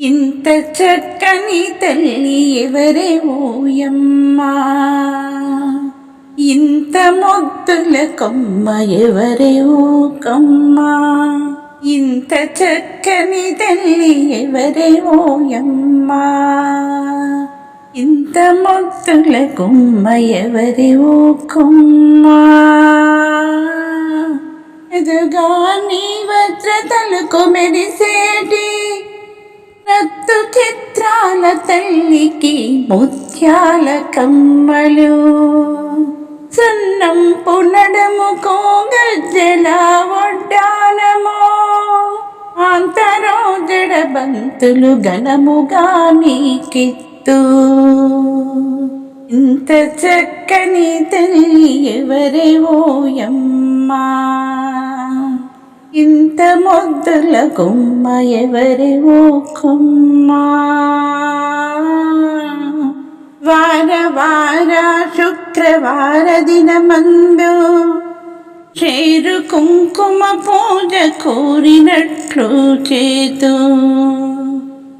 ఇంత చక్కని తల్లి ఎవరే ఓయమ్మా ఇంత మొద్దుల కొమ్మ ఎవరే ఓ కమ్మ? ఇంత చక్కని తల్లి ఎవరే ఓయమ్మా ఇంత మొద్దుల కొమ్మ ఎవరే ఓ కొమ్మ? ఎదుగా నీ వజ్రతలకు మెరిసేటి రత్తు చిత్రాల తల్లికి ముత్యాల కమ్మలు. సున్నం పునడము కోగజ్జల వడ్డానమో అంతరో జడబంతులు గణముగా నీకిత్తు. ఇంత చక్కని తల్లి ఎవరే ఓయమ్మా ఇంత మొద్దుల కొమ్మ ఎవరి ఓ కొమ్మ వార వార శుక్రవార దినమందు చేరు కుంకుమ పూజ కోరినట్లు చేతు.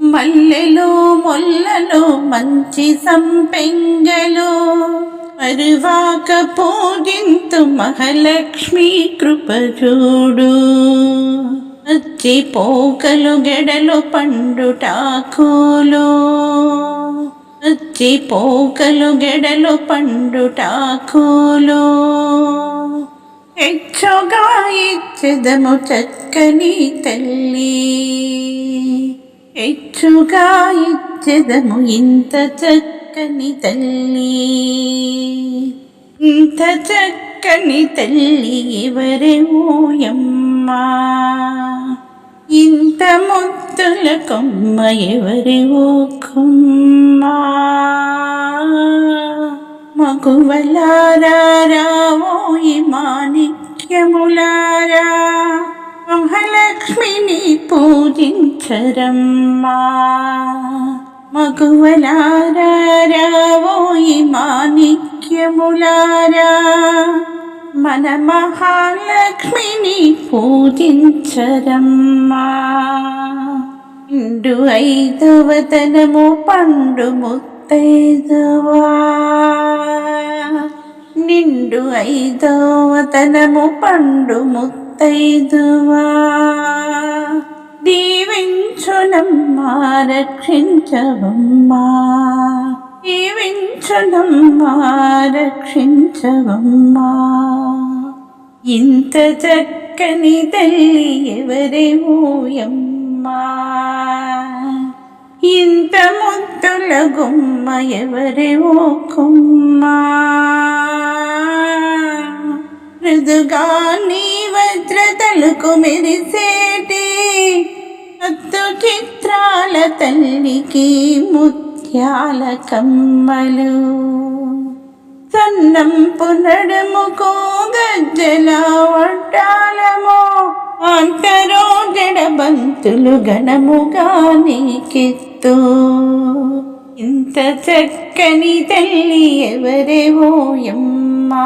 మల్లెలు మొల్లలు మంచి సంపెంగలు మరువాక పూజింతు మహాలక్ష్మి కృప చూడు అచ్చి పోకలు గెడలు పండుటాకులు అచ్చి పోకలు గెడలు పండుటాకులు హెచ్చుగా ఇచ్చదము చక్కని తల్లి. హెచ్చుగా ఇచ్చదము ఇంత చక్కని తల్లి. ఇంత చక్కని తల్లి ఎవరే ఓయమ్మా? ఇంత ముద్దుల కొమ్మ ఎవరి ఓ కొమ్మ మగువలారావోయి మాణిక్యములారా? మహాలక్ష్మిని పూజించరమ్మా. మగువలారావోయి మాణిక్యములారా మన మహాలక్ష్మిని పూజించరమ్మా. ఇండు ఐదవతనము పండు ముత్తైదవా. నిండు ఐదవతనము పండు ముత్తైదువా. దీవించునమ్మా రక్షించవమ్మా. దీవించునమ్మా రక్షించవమ్మా. ఇంత చక్కని తల్లి ఎవరే ఓయమ్మా? ఇంత ముద్దుల గుమ్మ ఎవరే ఓ మృదుగా నీ వజ్రతలకు మెరిసేటి చిత్రాల తల్లికి ముత్యాల కమ్మలు సన్నం పునడముకో గజ్జల వడ్డాలమో అంతరో జడబంతులు గణముగా నీకెత్తు ఇంత చక్కని తల్లి ఎవరేవో ఎమ్మా